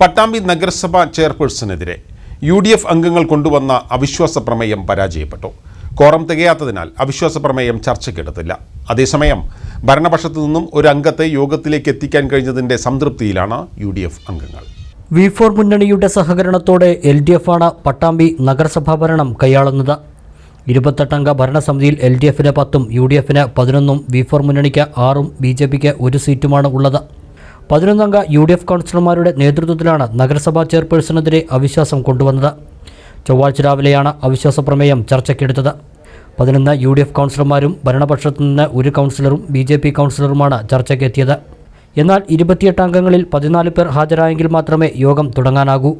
പട്ടാമ്പി നഗരസഭ ചെയർപേഴ്സണെതിരെ U D F അംഗങ്ങൾ കൊണ്ടുവന്ന അവിശ്വാസ പ്രമേയം പരാജയപ്പെട്ടു. കോറം തികയാത്തതിനാൽ അവിശ്വാസ പ്രമേയം ചർച്ചയ്ക്കെടുത്തില്ല. അതേസമയം ഭരണപക്ഷത്തു നിന്നും ഒരു അംഗത്തെ യോഗത്തിലേക്ക് എത്തിക്കാൻ കഴിഞ്ഞതിന്റെ സംതൃപ്തിയിലാണ് യു ഡി എഫ് അംഗങ്ങൾ. വി ഫോർ മുന്നണിയുടെ സഹകരണത്തോടെ എൽ ഡി എഫാണ് പട്ടാമ്പി നഗരസഭാ ഭരണം കൈയാളുന്നത്. ഇരുപത്തെട്ടംഗ ഭരണസമിതിയിൽ എൽ ഡി എഫിന് പത്തും യു ഡി എഫിന് പതിനൊന്നും വി ഫോർ മുന്നണിക്ക് ആറും ബി ജെ പിക്ക് ഒരു സീറ്റുമാണ് ഉള്ളത്. പതിനൊന്നംഗ യു ഡി എഫ് കൗൺസിലർമാരുടെ നേതൃത്വത്തിലാണ് നഗരസഭാ ചെയർപേഴ്സണെതിരെ അവിശ്വാസം കൊണ്ടുവന്നത്. ചൊവ്വാഴ്ച രാവിലെയാണ് അവിശ്വാസ പ്രമേയം ചർച്ചയ്ക്കെടുത്തത്. പതിനൊന്ന് യു ഡി എഫ് കൗൺസിലർമാരും ഭരണപക്ഷത്തു നിന്ന് ഒരു കൗൺസിലറും ബി ജെ പി കൗൺസിലറുമാണ് ചർച്ചയ്ക്കെത്തിയത്. എന്നാൽ ഇരുപത്തിയെട്ട് അംഗങ്ങളിൽ പതിനാല് പേർ ഹാജരായെങ്കിൽ മാത്രമേ യോഗം തുടങ്ങാനാകൂ.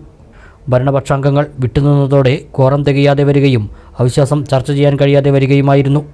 ഭരണപക്ഷാംഗങ്ങൾ വിട്ടുനിന്നതോടെ കോറം തികയാതെ വരികയും അവിശ്വാസം ചർച്ച ചെയ്യാൻ കഴിയാതെ വരികയുമായിരുന്നു.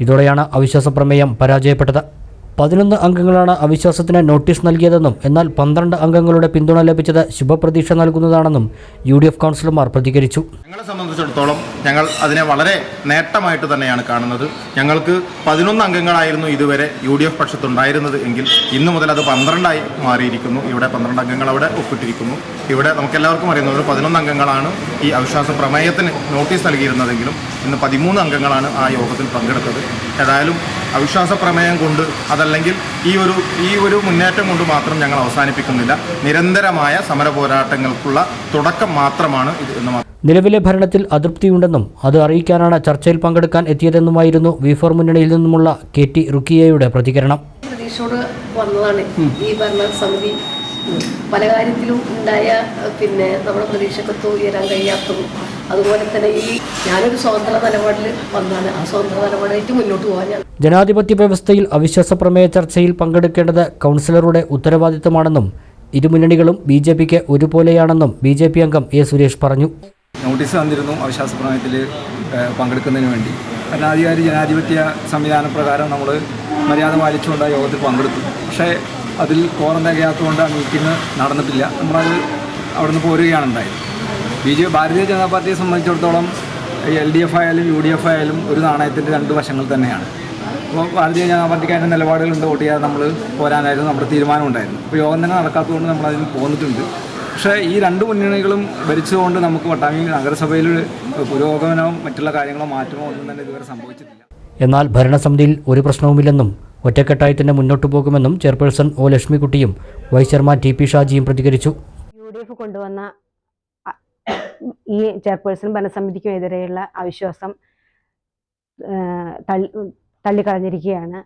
ഇതോടെയാണ് അവിശ്വാസ പ്രമേയം പരാജയപ്പെട്ടത്. പതിനൊന്ന് അംഗങ്ങളാണ് അവിശ്വാസത്തിന് നോട്ടീസ് നൽകിയതെന്നും എന്നാൽ പന്ത്രണ്ട് അംഗങ്ങളുടെ പിന്തുണ ലഭിച്ചത് ശുഭപ്രതീക്ഷ നൽകുന്നതാണെന്നും യു ഡി എഫ് കൗൺസിലർമാർ പ്രതികരിച്ചു. ഞങ്ങളെ സംബന്ധിച്ചിടത്തോളം ഞങ്ങൾ അതിനെ വളരെ നേട്ടമായിട്ട് തന്നെയാണ് കാണുന്നത്. ഞങ്ങൾക്ക് പതിനൊന്ന് അംഗങ്ങളായിരുന്നു ഇതുവരെ യു ഡി എഫ് പക്ഷത്തുണ്ടായിരുന്നത് എങ്കിൽ ഇന്നു മുതൽ അത് പന്ത്രണ്ടായി മാറിയിരിക്കുന്നു. ഇവിടെ പന്ത്രണ്ട് അംഗങ്ങൾ അവിടെ ഒപ്പിട്ടിരിക്കുന്നു. ഇവിടെ നമുക്കെല്ലാവർക്കും അറിയുന്നത് പതിനൊന്ന് അംഗങ്ങളാണ് ഈ അവിശ്വാസ പ്രമേയത്തിന് നോട്ടീസ് നൽകിയിരുന്നതെങ്കിലും ഇന്ന് പതിമൂന്ന് അംഗങ്ങളാണ് ആ യോഗത്തിൽ പങ്കെടുത്തത്. ഏതായാലും അവിശ്വാസ പ്രമേയം കൊണ്ട് അതല്ലെങ്കിൽ ഈ ഒരു ഈ ഒരു മുന്നേറ്റം കൊണ്ട് മാത്രം ഞങ്ങൾ അവസാനിപ്പിക്കുന്നില്ല. നിരന്തരമായ സമര പോരാട്ടങ്ങൾക്കുള്ള തുടക്കം മാത്രമാണ് ഇത് എന്ന് നിലവിലെ ഭരണത്തിൽ അതൃപ്തിയുണ്ടെന്നും അത് അറിയിക്കാനാണ് ചർച്ചയിൽ പങ്കെടുക്കാൻ എത്തിയതെന്നുമായിരുന്നു വി ഫോർ മുന്നണിയിൽ നിന്നുമുള്ള കെ ടി റുക്കിയയുടെ പ്രതികരണം. പ്രതീക്ഷയോട് വന്നതാണ് ഈ ഭരണസമിതി പല കാര്യത്തിലും ഉണ്ടായ പിന്നെ നമ്മുടെ പ്രതീക്ഷക്കൊത്ത് ഉയരാൻ കഴിയാത്തതും അതുപോലെ തന്നെ ഈ ഞാനൊരു സ്വതന്ത്ര നിലപാടിൽ വന്നാണ്. ആ സ്വതന്ത്ര നിലപാടായിട്ട് മുന്നോട്ട് പോകാൻ ഞാൻ ജനാധിപത്യ വ്യവസ്ഥയിൽ അവിശ്വാസ പ്രമേയ ചർച്ചയിൽ പങ്കെടുക്കേണ്ടത് കൗൺസിലറുടെ ഉത്തരവാദിത്തമാണെന്നും ഇരുമുന്നണികളും ബി ജെ പിക്ക് ഒരുപോലെയാണെന്നും ബി ജെ പി അംഗം എ സുരേഷ് പറഞ്ഞു. നോട്ടീസ് തന്നിരുന്നു അവിശ്വാസ പ്രമേയത്തിൽ പങ്കെടുക്കുന്നതിന് വേണ്ടി. ഭരണാധികാരി ജനാധിപത്യ സംവിധാന പ്രകാരം നമ്മൾ മര്യാദ പാലിച്ചുകൊണ്ട് യോഗത്തിൽ പങ്കെടുത്തു. പക്ഷേ അതിൽ കോറം ആ മീറ്റിംഗ് നടന്നിട്ടില്ല. നമ്മളത് അവിടെ നിന്ന് പോരുകയാണ് ഉണ്ടായത്. ബി ജെ ഭാരതീയ ജനതാ പാർട്ടിയെ സംബന്ധിച്ചിടത്തോളം എൽ ഡി എഫ് ആയാലും യു ഡി എഫ് ആയാലും ഒരു നാണയത്തിന്റെ രണ്ട് വശങ്ങൾ തന്നെയാണ്. അപ്പോൾ ഭാരതീയ ജനതാ പാർട്ടിക്ക് അതിന്റെ നിലപാടുകളുണ്ട് വോട്ട് ചെയ്യാതെ നമ്മൾ പോരാനായിരുന്നു നമ്മുടെ തീരുമാനം ഉണ്ടായിരുന്നു. അപ്പോൾ യോഗം തന്നെ നടക്കാത്തതുകൊണ്ട് നമ്മൾ അതിന് പോന്നിട്ടുണ്ട്. പക്ഷേ ഈ രണ്ട് മുന്നണികളും ഭരിച്ചുകൊണ്ട് നമുക്ക് വട്ടാമി നഗരസഭയിൽ പുരോഗമനവും മറ്റുള്ള കാര്യങ്ങളോ മാറ്റമോ ഒന്നും തന്നെ ഇതുവരെ സംഭവിച്ചിട്ടില്ല. എന്നാൽ ഭരണസമിതിയിൽ ഒരു പ്രശ്നവുമില്ലെന്നും ഒറ്റക്കെട്ടായി തന്നെ മുന്നോട്ടു പോകുമെന്നും ചെയർപേഴ്സൺ ഒ ലക്ഷ്മിക്കുട്ടിയും വൈസ് ചെയർമാൻ ടി പി ഷാജിയും പ്രതികരിച്ചു. യു ഡി എഫ് കൊണ്ടുവന്ന ഈ ചെയർപേഴ്സൺ ഭരണസമിതിക്കുമെതിരെയുള്ള അവിശ്വാസം തള്ളിക്കളഞ്ഞിരിക്കുകയാണ്.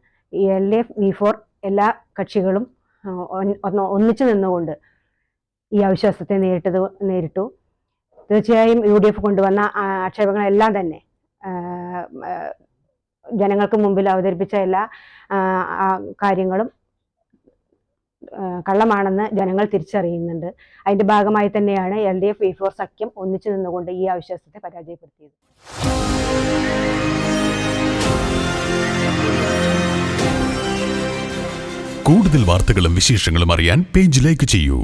എൽ എഫ് വി ഫോർ എല്ലാ കക്ഷികളും ഒന്നിച്ചു നിന്നുകൊണ്ട് ഈ അവിശ്വാസത്തെ നേരിട്ടത് നേരിട്ടു. തീർച്ചയായും യു ഡി എഫ് കൊണ്ടുവന്ന ആക്ഷേപങ്ങളെല്ലാം തന്നെ ജനങ്ങൾക്ക് മുമ്പിൽ അവതരിപ്പിച്ച എല്ലാ കാര്യങ്ങളും കള്ളമാണെന്ന് ജനങ്ങൾ തിരിച്ചറിയുന്നുണ്ട്. അതിന്റെ ഭാഗമായി തന്നെയാണ് എൽ ഡി എഫ് ഫോർ സഖ്യം ഒന്നിച്ചു നിന്നുകൊണ്ട് ഈ അവിശ്വാസത്തെ പരാജയപ്പെടുത്തിയത്. കൂടുതൽ വാർത്തകളും വിശേഷങ്ങളും അറിയാൻ പേജ് ലൈക്ക് ചെയ്യൂ.